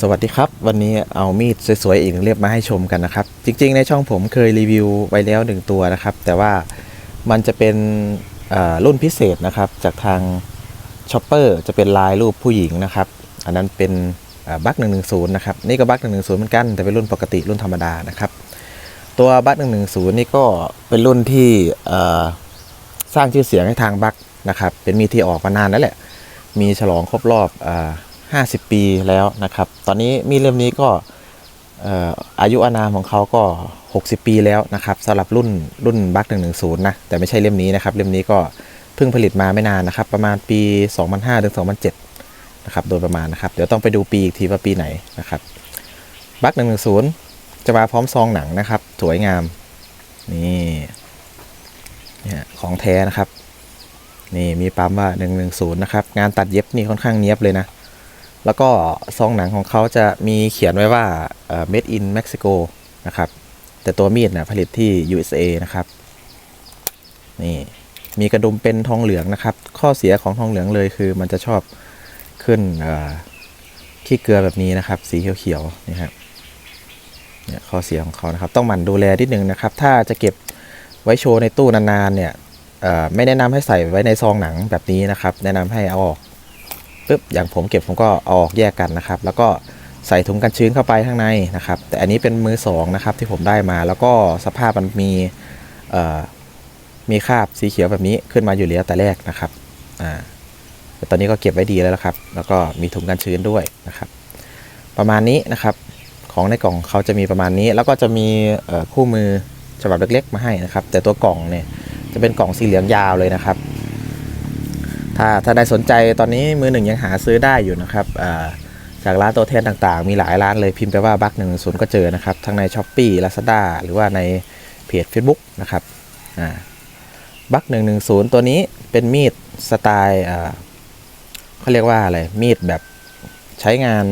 สวัสดีครับ วันนี้เอามีดสวยๆอีกหนึ่งเล่มมาให้ชมกันนะครับ จริงๆ ในช่องผมเคยรีวิวไว้แล้วหนึ่งตัวนะครับ แต่ว่ามันจะเป็นรุ่นพิเศษนะครับ จากทางช็อปเปอร์จะเป็นลายรูปผู้หญิงนะครับ อันนั้นเป็นบัคหนึ่งหนึ่งศูนย์นะครับนี่ก็บัคหนึ่งหนึ่งศูนย์เหมือนกันแต่เป็นรุ่นปกติรุ่นธรรมดานะครับ ตัวบัคหนึ่งหนึ่งศูนย์นี่ก็เป็นรุ่นที่สร้างชื่อเสียงให้ทางบัคนะครับเป็นมีที่ออกมานานแล้วแหละมีฉลองครบรอบ 50 ปีแล้วนะครับ ตอนนี้มีดเล่มนี้ก็เอ่ออายุอานามของเขาก็ 60 ปีแล้วนะครับสำหรับรุ่นรุ่นบัค110 นะ แต่ไม่ใช่เล่มนี้นะครับ เล่มนี้ก็เพิ่งผลิตมาไม่นานนะครับ ประมาณปี 2005ถึง2007 นะครับ โดยประมาณนะครับ เดี๋ยวต้องไปดูปีอีกทีว่าปีไหนนะครับ บัค110 จะมาพร้อมซองหนังนะครับ สวยงาม นี่เนี่ยของแท้นะครับ นี่มีปั๊มว่า 110 นะครับ งานตัดเย็บนี่ค่อนข้างเนียบเลยนะ แล้วก็ซองหนังของเขาจะมีเขียนไว้ว่าเอ่อ made in Mexico นะครับ แต่ตัวมีดนะผลิตที่ USA นะครับนี่มีกระดุมเป็นทองเหลืองนะครับ ข้อเสียของทองเหลืองเลยคือมันจะชอบขึ้นขี้เกลือแบบนี้นะครับ สีเขียวๆนี่ครับเนี่ยข้อเสียของเขานะครับ ต้องหมั่นดูแลนิดนึงนะครับ ถ้าจะเก็บไว้โชว์ในตู้นานๆเนี่ยไม่แนะนำให้ใส่ไว้ในซองหนังแบบนี้นะครับ แนะนำให้เอาออก ปึ๊บอย่างผมเก็บผมก็เอาออกแยกกันนะครับ แล้วก็ใส่ถุงกันชื้นเข้าไปข้างในนะครับ แต่อันนี้เป็นมือสองนะครับที่ผมได้มา แล้วก็สภาพมันมีมีคราบสีเขียวแบบนี้ขึ้นมาอยู่แล้วแต่แรกนะครับอ่าแต่ตอนนี้ก็เก็บไว้ดีแล้วครับ แล้วก็มีถุงกันชื้นด้วยนะครับ ประมาณนี้นะครับของในกล่องเขาจะมีประมาณนี้ แล้วก็จะมีคู่มือฉบับเล็กๆ มาให้นะครับ แต่ตัวกล่องเนี่ยจะเป็นกล่องสีเหลืองยาวเลยนะครับ ถ้าถ้าได้สนใจตอนนี้มือหนึ่งยังหาซื้อได้อยู่นะครับจากร้านตัวแทนต่างๆ มีหลายร้านเลยพิมพ์ไปว่าบัคหนึ่งศูนย์ก็เจอนะครับ ทั้งใน s h อ p e e Lazada หรือว่าในเพจ Facebook นะครับบัคหนึ่งหนึ่งศูนย์ตัวนี้เป็นมีดสไตล์เขาเรียกว่าอะไร มีดแบบใช้งาน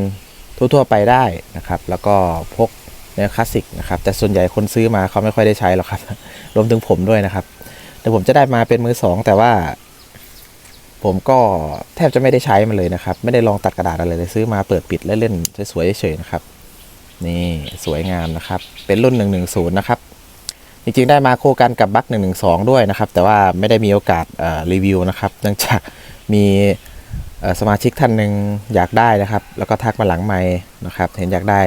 ทั่วๆไปได้นะครับ แล้วก็พกแนวคลาสสิกนะครับ แต่ส่วนใหญ่คนซื้อมาเขาไม่ค่อยได้ใช้หรอกครับ รวมถึงผมด้วยนะครับ แต่ผมจะได้มาเป็นมือสองแต่ว่า ผมก็แทบจะไม่ได้ใช้มันเลยนะครับ ไม่ได้ลองตัดกระดาษอะไรเลยซื้อมาเปิดปิดเล่นๆสวยๆเฉยๆนะครับ นี่สวยงามนะครับ เป็นรุ่น 110 นะครับ จริงๆได้มาโคกันกับบัค112 ด้วยนะครับ แต่ว่าไม่ได้มีโอกาสรีวิวนะครับ เนื่องจากมีสมาชิกท่านหนึ่งอยากได้นะครับ แล้วก็ทักมาหลังไมค์นะครับ เห็นอยากได้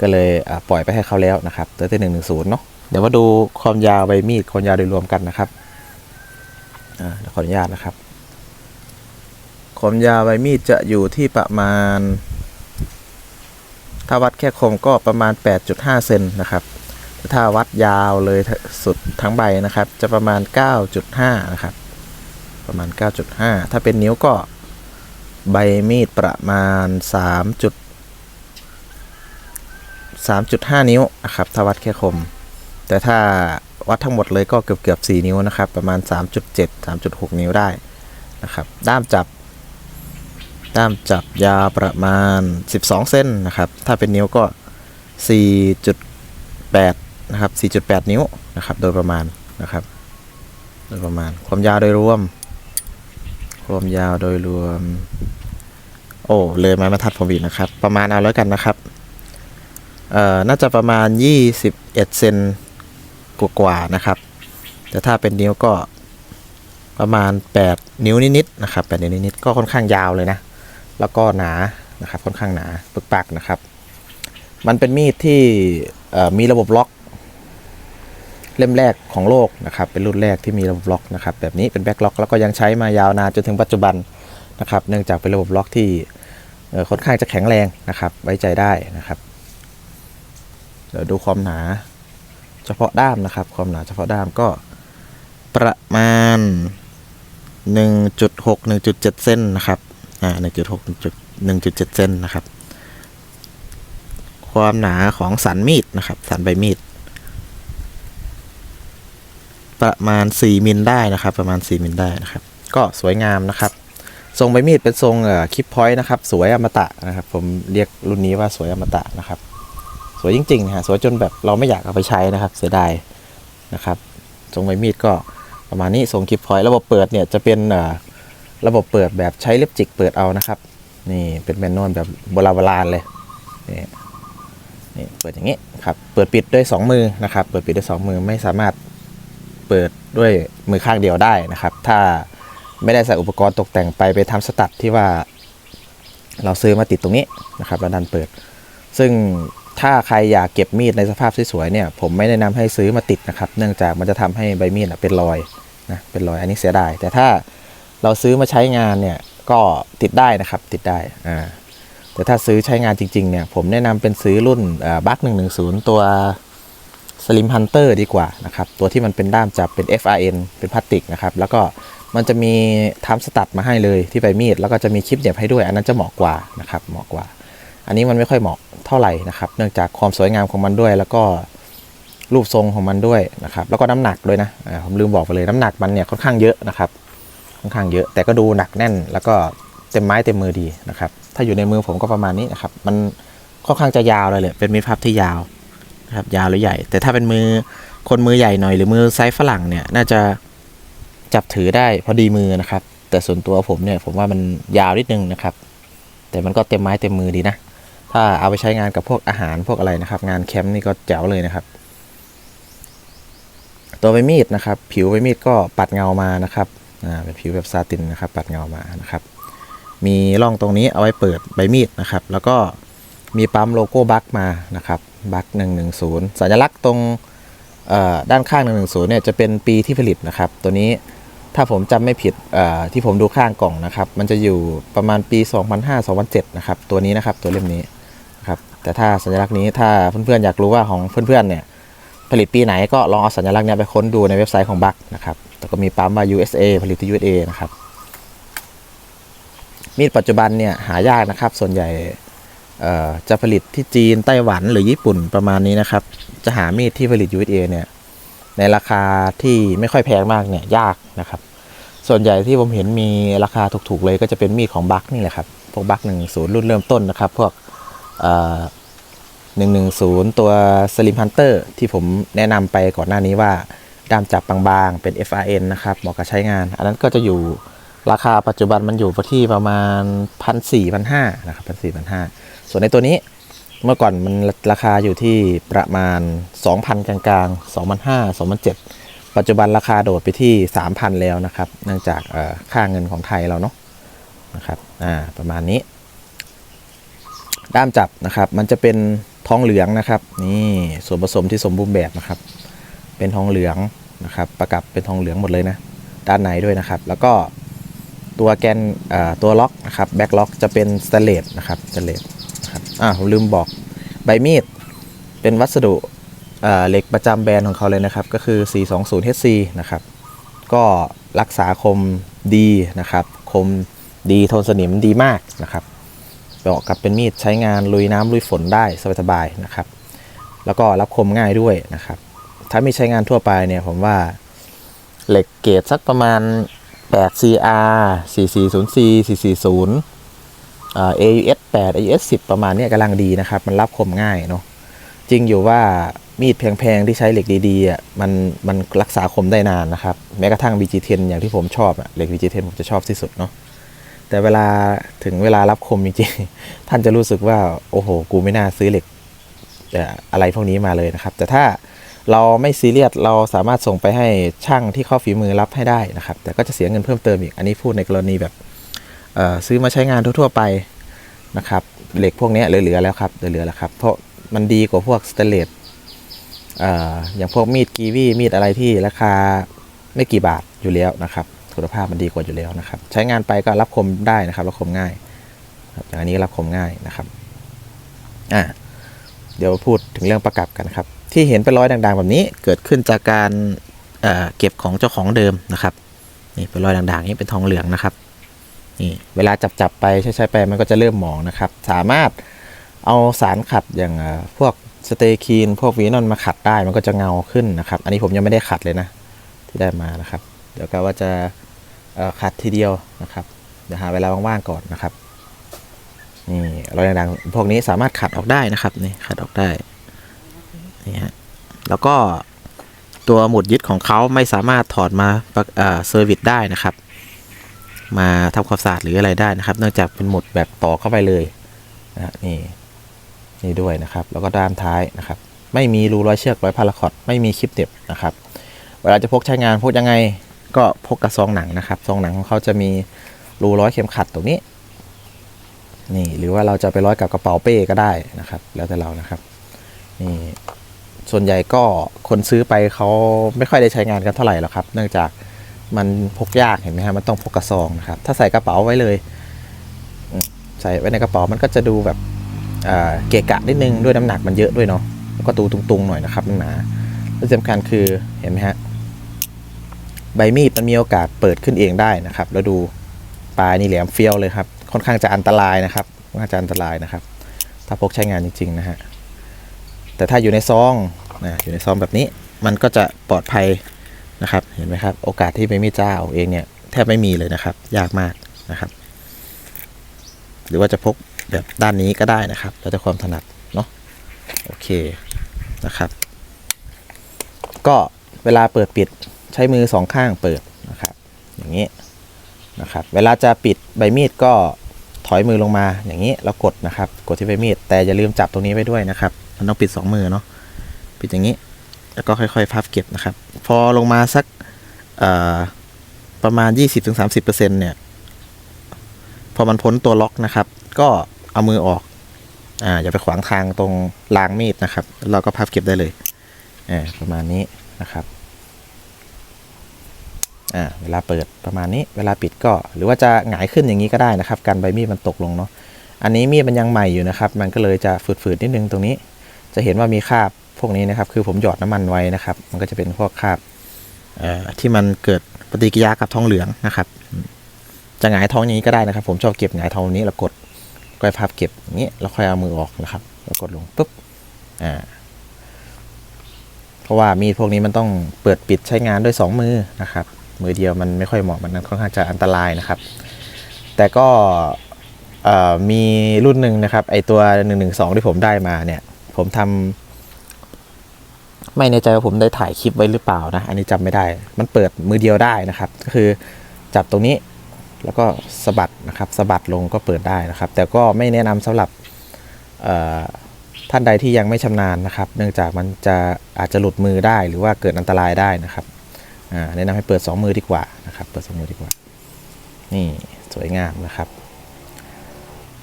ก็เลยปล่อยไปให้เขาแล้วนะครับตัวที่110เนาะเดี๋ยวมาดูความยาวใบมีดความยาวโดยรวมกันนะครับอ่าขออนุญาตนะครับ ความยาวใบมีดจะอยู่ที่ประมาณ ถ้าวัดแค่คมก็ประมาณ 8.5 เซนนะครับ ถ้าวัดยาวเลยสุดทั้งใบนะครับ จะประมาณ 9.5 นะครับ ประมาณ 9.5 ถ้าเป็นนิ้วก็ใบมีดประมาณ 3 3.5 นิ้วนะครับ ถ้าวัดแค่คม แต่ถ้าวัดทั้งหมดเลยก็เกือบเกือบ4นิ้วนะครับ ประมาณ 3.7 3.6 นิ้วได้นะครับ ด้ามจับ ด้ามจับยาวประมาณ 12 เส้นนะครับ ถ้าเป็นนิ้วก็ 4.8 นะครับ 4.8 นิ้วนะครับ โดยประมาณนะครับ โดยประมาณ ความยาวโดยรวม ความยาวโดยรวม โอ้ เลยไม้บรรทัดผมอีกนะครับ ประมาณเอาแล้วกันนะครับ เอ่อ น่าจะประมาณ 21 เซนกว่าๆนะครับ แต่ถ้าเป็นนิ้วก็ประมาณ 8 นิ้วนิดๆนะครับ 8 นิ้วนิดๆก็ค่อนข้างยาวเลยนะ แล้วก็หนานะครับค่อนข้างหนาปึกปักนะครับ มันเป็นมีดที่มีระบบล็อก เล่มแรกของโลกนะครับ เป็นรุ่นแรกที่มีระบบล็อกนะครับ แบบนี้เป็นแบ็คล็อกแล้วก็ยังใช้มายาวนานจนถึงปัจจุบันนะครับ เนื่องจากเป็นระบบล็อกที่ค่อนข้างจะแข็งแรงนะครับ ไว้ใจได้นะครับ เดี๋ยวดูความหนาเฉพาะด้ามนะครับ ความหนาเฉพาะด้ามก็ประมาณ 1.6 1.7เส้นนะครับ อ่า1.6 1.7เส้นนะครับ ความหนาของสันมีดนะครับ สันใบมีด ประมาณ 4มิลได้นะครับ ประมาณ 4มิลได้นะครับ ก็สวยงามนะครับทรงใบมีดเป็นทรงคลิปพอยต์นะครับ สวยอมตะนะครับ ผมเรียกรุ่นนี้ว่าสวยอมตะนะครับ สวยจริงๆนะฮะสวยจนแบบเราไม่อยากเอาไปใช้นะครับ เสียดายนะครับทรงใบมีดก็ประมาณนี้ทรงคลิปพอยต์ระบบเปิดเนี่ยจะเป็นเระบบเปิดแบบใช้เล็บจิกเปิดเอานะครับ นี่เป็นแมนนวลแบบโบราณโบราณเลยนี่นี่เปิดอย่างนี้ครับ เปิดปิดด้วยสองมือนะครับ เปิดปิดด้วยสองมือไม่สามารถเปิดด้วยมือข้างเดียวได้นะครับ ถ้าไม่ได้ใส่อุปกรณ์ตกแต่งไปไปทำสตัดที่ว่า เราซื้อมาติดตรงนี้นะครับแล้วดันเปิด ซึ่งถ้าใครอยากเก็บมีดในสภาพสวยๆเนี่ย ผมไม่แนะนำให้ซื้อมาติดนะครับ เนื่องจากมันจะทำให้ใบมีดเป็นรอยนะเป็นรอยอันนี้เสียดายแต่ถ้า เราซื้อมาใช้งานเนี่ยก็ติดได้นะครับติดได้อ่าแต่ถ้าซื้อใช้งานจริงๆเนี่ยผมแนะนำเป็นซื้อรุ่นบัคหนึ่งหนึ่งศูนย์ตัว Slim Hunter ดีกว่านะครับ ตัวที่มันเป็นด้ามจับเป็น FRN เป็นพลาสติกนะครับ แล้วก็มันจะมีทำสตัดมาให้เลยที่ใบมีด แล้วก็จะมีคลิปเหน็บให้ด้วย อันนั้นจะเหมาะกว่านะครับเหมาะกว่า อันนี้มันไม่ค่อยเหมาะเท่าไหร่นะครับ เนื่องจากความสวยงามของมันด้วย แล้วก็รูปทรงของมันด้วยนะครับ แล้วก็น้ำหนักด้วยนะอ่าผมลืมบอกไปเลยน้ำหนักมันเนี่ยค่อนข้างเยอะนะครับ ค่อนข้างเยอะ แต่ก็ดูหนักแน่น แล้วก็เต็มไม้เต็มมือดีนะครับ ถ้าอยู่ในมือผมก็ประมาณนี้นะครับ มันค่อนข้างจะยาวเลยเลยเป็นมีดพับที่ยาวนะครับยาวหรือใหญ่ แต่ถ้าเป็นมือคนมือใหญ่หน่อยหรือมือไซส์ฝรั่งเนี่ยน่าจะจับถือได้พอดีมือนะครับ แต่ส่วนตัวผมเนี่ยผมว่ามันยาวนิดนึงนะครับ แต่มันก็เต็มไม้เต็มมือดีนะ ถ้าเอาไปใช้งานกับพวกอาหารพวกอะไรนะครับ งานแคมป์นี่ก็แจ๋วเลยนะครับ ตัวใบมีดนะครับ ผิวใบมีดก็ปัดเงามานะครับ เป็นผิวแบบซาตินนะครับ ปัดเงามานะครับ มีร่องตรงนี้เอาไว้เปิดใบมีดนะครับ แล้วก็มีปั๊มโลโก้บัคมานะครับบัค110 สัญลักษณ์ตรงด้านข้าง 110 เนี่ยจะเป็นปีที่ผลิตนะครับ ตัวนี้ถ้าผมจำไม่ผิดที่ผมดูข้างกล่องนะครับ มันจะอยู่ประมาณปี 2005-2007 นะครับ ตัวนี้นะครับตัวเล่มนี้นะครับแต่ถ้าสัญลักษณ์นี้ถ้าเพื่อนๆอยากรู้ว่าของเพื่อนๆเนี่ย ผลิตปีไหนก็ลองเอาสัญลักษณ์เนี้ยไปค้นดูในเว็บไซต์ของบัคนะครับแล้วก็มีปั๊มว่า USA ผลิตที่ USA นะครับ มีดปัจจุบันเนี่ยหายากนะครับ ส่วนใหญ่เอ่อจะผลิตที่จีนไต้หวันหรือญี่ปุ่นประมาณนี้นะครับ จะหามีดที่ผลิต USA เนี่ยในราคาที่ไม่ค่อยแพงมากเนี่ยยากนะครับ ส่วนใหญ่ที่ผมเห็นมีราคาถูกๆเลยก็จะเป็นมีดของบัคนี่แหละครับพวกบัคหนึ่งศูนย์รุ่นเริ่มต้นนะครับ พวกเอ่อ 110 ตัว Slim Hunter ที่ผมแนะนำไปก่อนหน้านี้ว่าด้ามจับบางๆ เป็น FRN นะครับเหมาะกับใช้งาน อันนั้นก็จะอยู่ราคาปัจจุบันมันอยู่ที่ประมาณ 1 4 0 0 1 5 0นะครับ1 4 0 0 1ส่วนในตัวนี้เมื่อก่อนมันราคาอยู่ที่ประมาณ 2,000 กลางๆ 2,500 2,700 ปัจจุบันราคาโดดไปที่ 3,000 แล้วนะครับ เนื่องจากค่าเงินของไทยเราเนาะนะครับอ่าประมาณนี้ ด้ามจับนะครับ มันจะเป็น องเหลืองนะครับ นี่ส่วนผสมที่สมบูรณ์แบบนะครับ เป็นทองเหลืองนะครับ ประกับเป็นทองเหลืองหมดเลยนะ ด้านในด้วยนะครับ แล้วก็ตัวแกนเอ่อตัวล็อกนะครับแบ็กล็อกจะเป็นสเตเลสนะครับสเตเลสนะครับอ่าผมลืมบอกใบมีดเป็นวัสดุเอ่อเหล็กประจำแบรนด์ของเขาเลยนะครับ ก็คือ 420 HC นะครับ ก็รักษาคมดีนะครับ คมดีทนสนิมดีมากนะครับ เหมาะกับเป็นมีดใช้งานลุยน้ำลุยฝนได้สบายๆนะครับ แล้วก็รับคมง่ายด้วยนะครับ ถ้ามีใช้งานทั่วไปเนี่ยผมว่าเหล็กเกรดสักประมาณ 8 CR 440C 440 AUS 8 AUS 10 ประมาณนี้กำลังดีนะครับ มันรับคมง่ายเนาะจริงอยู่ว่ามีดแพงๆ ที่ใช้เหล็กดีๆอะมันมันรักษาคมได้นานนะครับ แม้กระทั่ง VG10 อย่างที่ผมชอบอะเหล็ก VG10 ผมจะชอบที่สุดเนาะ แต่เวลาถึงเวลารับคมจริงๆ ท่านจะรู้สึกว่า โอ้โห กูไม่น่าซื้อเหล็กอะไรพวกนี้มาเลยนะครับ แต่ถ้าเราไม่ซีเรียสเราสามารถส่งไปให้ช่างที่เข้าฝีมือรับให้ได้นะครับ แต่ก็จะเสียเงินเพิ่มเติมอีก อันนี้พูดในกรณีแบบซื้อมาใช้งานทั่วๆไปนะครับเหล็กพวกนี้เหลือๆแล้วครับเหลือๆแล้วครับ เพราะมันดีกว่าพวกสเตเลสเอ่ออย่างพวกมีดกีวีมีดอะไรที่ราคาไม่กี่บาทอยู่แล้วนะครับ คุณภาพมันดีกว่าอยู่แล้วนะครับ ใช้งานไปก็รับคมได้นะครับ รับคมง่ายอย่างอันนี้รับคมง่ายนะครับอะเดี๋ยวพูดถึงเรื่องประกับกันนะครับ ที่เห็นเป็นรอยด่างๆ แบบนี้เกิดขึ้นจากการเอ่อเก็บของเจ้าของเดิมนะครับนี่เป็นรอยด่างๆนี้เป็นทองเหลืองนะครับนี่เวลาจับๆไปใช้ๆไปมันก็จะเริ่มหมองนะครับ สามารถเอาสารขัดอย่างพวกสเตย์คีนพวกวีนอนมาขัดได้มันก็จะเงาขึ้นนะครับ อันนี้ผมยังไม่ได้ขัดเลยนะ ที่ได้มานะครับ เดี๋ยวก็ว่าจะ ขัดทีเดียวนะครับเดี๋ยวหาเวลาว่างๆก่อนนะครับนี่รอยด่างๆพวกนี้สามารถขัดออกได้นะครับนี่ขัดออกได้นี่ฮะแล้วก็ตัวหมุดยึดของเขาไม่สามารถถอดมาเซอร์วิสได้นะครับ มาทำความสะอาดหรืออะไรได้นะครับ เนื่องจากเป็นหมุดแบบต่อเข้าไปเลยนะฮะนี่นี่ด้วยนะครับ แล้วก็ด้านท้ายนะครับ ไม่มีรูร้อยเชือกร้อยพาราคอตไม่มีคลิปเด็บนะครับ เวลาจะพกใช้งานพกยังไง ก็พกกระซองหนังนะครับซองหนังของเขาจะมีรูร้อยเข็มขัดตรงนี้ นี่หรือว่าเราจะไปร้อยกับกระเป๋าเป้ก็ได้นะครับ แล้วแต่เรานะครับนี่ส่วนใหญ่ก็คนซื้อไปเขาไม่ค่อยได้ใช้งานกันเท่าไหร่หรอกครับ เนื่องจากมันพกยากเห็นไหมฮะมันต้องพกกระซองนะครับ ถ้าใส่กระเป๋าไว้เลย ใส่ไว้ในกระเป๋ามันก็จะดูแบบเกะกะนิดนึงด้วยน้ำหนักมันเยอะด้วยเนาะแล้วก็ดูตุงๆหน่อยนะครับมันหนาและสำคัญคือเห็นไหมฮะ ใบมีดมันมีโอกาสเปิดขึ้นเองได้นะครับ แล้วดูปลายนี่แหลมเฟี้ยวเลยครับ ค่อนข้างจะอันตรายนะครับค่อนข้างจะอันตรายนะครับ ถ้าพกใช้งานจริงๆนะฮะแต่ถ้าอยู่ในซองนะอยู่ในซองแบบนี้มันก็จะปลอดภัยนะครับเห็นไหมครับ โอกาสที่ใบมีดจ้าออกเองเนี่ยแทบไม่มีเลยนะครับ ยากมากนะครับ หรือว่าจะพกแบบด้านนี้ก็ได้นะครับ แล้วแต่ความถนัดเนาะโอเคนะครับ ก็เวลาเปิดปิด ใช้มือสองข้างเปิดนะครับอย่างนี้นะครับเวลาจะปิดใบมีดก็ถอยมือลงมาอย่างนี้แล้วกดนะครับ กดที่ใบมีดแต่อย่าลืมจับตรงนี้ไว้ด้วยนะครับ มันต้องปิดสองมือเนาะปิดอย่างนี้ แล้วก็ค่อยๆพับเก็บนะครับ พอลงมาสักประมาณ 20-30%เนี่ยพอมันพ้นตัวล็อกนะครับ ก็เอามือออกอ่าอย่าไปขวางทางตรงรางมีดนะครับ เราก็พับเก็บได้เลยอ่าประมาณนี้นะครับ อ่าเวลาเปิดประมาณนี้เวลาปิดก็ หรือว่าจะหงายขึ้นอย่างนี้ก็ได้นะครับกันใบมีดมันตกลงเนาะอันนี้มีดมันยังใหม่อยู่นะครับ มันก็เลยจะฝืดๆนิดนึงตรงนี้ จะเห็นว่ามีคราบพวกนี้นะครับ คือผมหยอดน้ำมันไว้นะครับ มันก็จะเป็นพวกคราบที่มันเกิดปฏิกิริยากับทองเหลืองนะครับ จะหงายท้องอย่างนี้ก็ได้นะครับ ผมชอบเก็บหงายท้องนี้แล้วกดก้อยพับเก็บอย่างนี้แล้วค่อยเอามือออกนะครับแล้วกดลงปุ๊บอ่าเพราะว่ามีดพวกนี้มันต้องเปิดปิดใช้งานด้วย 2 มือนะครับ มือเดียวมันไม่ค่อยเหมาะมันค่อนข้างจะอันตรายนะครับ แต่ก็มีรุ่นหนึ่งนะครับไอตัว 112 ที่ผมได้มาเนี่ย ผมทำไม่แน่ใจว่าผมได้ถ่ายคลิปไว้หรือเปล่านะ อันนี้จำไม่ได้ มันเปิดมือเดียวได้นะครับ ก็คือจับตรงนี้แล้วก็สะบัดนะครับสะบัดลงก็เปิดได้นะครับ แต่ก็ไม่แนะนำสำหรับท่านใดที่ยังไม่ชำนาญนะครับ เนื่องจากมันจะอาจจะหลุดมือได้หรือว่าเกิดอันตรายได้นะครับ แนะนำให้เปิด 2 มือดีกว่านะครับ เปิด 2 มือดีกว่า นี่สวยงามนะครับ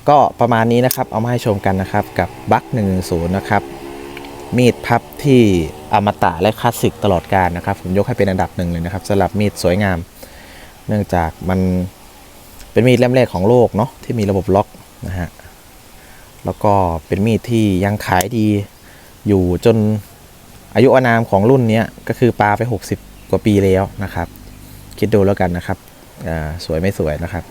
ก็ประมาณนี้นะครับ เอามาให้ชมกันนะครับ กับบัค110 นะครับ มีดพับที่อมตะและคลาสสิกตลอดกาลนะครับ ผมยกให้เป็นอันดับหนึ่งเลยนะครับสำหรับมีดสวยงาม เนื่องจากมันเป็นมีดเล่มแรกของโลกเนาะที่มีระบบล็อกนะฮะ แล้วก็เป็นมีดที่ยังขายดีอยู่จนอายุอานามของรุ่นนี้ก็คือปลาไป 60 กว่าปีแล้วนะครับ คิดดูแล้วกันนะครับสวยไม่สวยนะครับ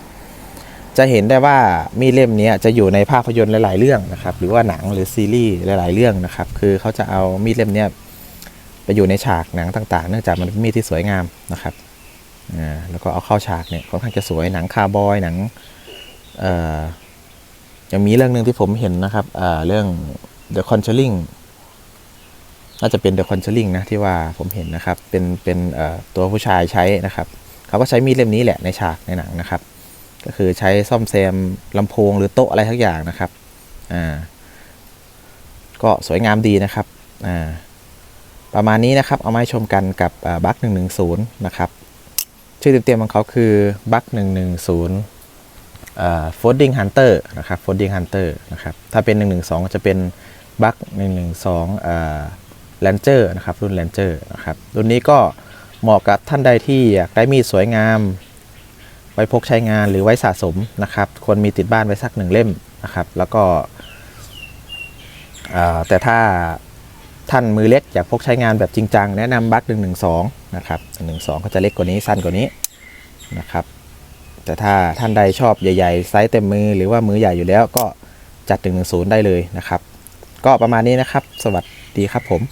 จะเห็นได้ว่ามีดเล่มนี้จะอยู่ในภาพยนตร์หลาย ๆ เรื่องนะครับ หรือว่าหนังหรือซีรีส์หลาย ๆ เรื่องนะครับ คือเขาจะเอามีดเล่มนี้ไปอยู่ในฉากหนังต่าง ๆ เนื่องจากมันเป็นมีดที่สวยงามนะครับแล้วก็เอาเข้าฉากเนี่ยค่อนข้างจะสวยหนังคาร์บอยหนังยังมีเรื่องหนึ่งที่ผมเห็นนะครับเรื่อง The Conjuring น่าจะเป็น The Conjuring นะที่ว่าผมเห็นนะครับ เป็นเป็นตัวผู้ชายใช้นะครับ เขาก็ใช้มีดเล่มนี้แหละในฉากในหนังนะครับ ก็คือใช้ซ่อมแซมลำโพงหรือโต๊ะอะไรทั้งอย่างนะครับอ่าก็สวยงามดีนะครับอ่าประมาณนี้นะครับ เอามาให้ชมกันกับบัคหนึ่งหนึ่งศูนย์นะครับชื่อเต็มๆของเขาคือบัคหนึ่งหนึ่งศูนย์โฟดดิ้งฮันเตอร์นะครับโฟดดิ้งฮันเตอร์นะครับถ้าเป็น 112ก็จะเป็นบัค112อ่า แลนเจอร์นะครับรุ่นแลนเจอร์นะครับรุ่นนี้ก็เหมาะกับท่านใดที่อยากได้มีดสวยงาม ไว้พกใช้งานหรือไว้สะสมนะครับควรมีติดบ้านไว้สักหนึ่งเล่มนะครับ แล้วก็แต่ถ้าท่านมือเล็กอยากพกใช้งานแบบจริงจังแนะนำบัค112นะครับ112 ก็จะเล็กกว่านี้สั้นกว่านี้นะครับ แต่ถ้าท่านใดชอบใหญ่ๆไซส์เต็มมือหรือว่ามือใหญ่อยู่แล้วก็จัด 110 ได้เลยนะครับ ก็ประมาณนี้นะครับ สวัสดีครับผม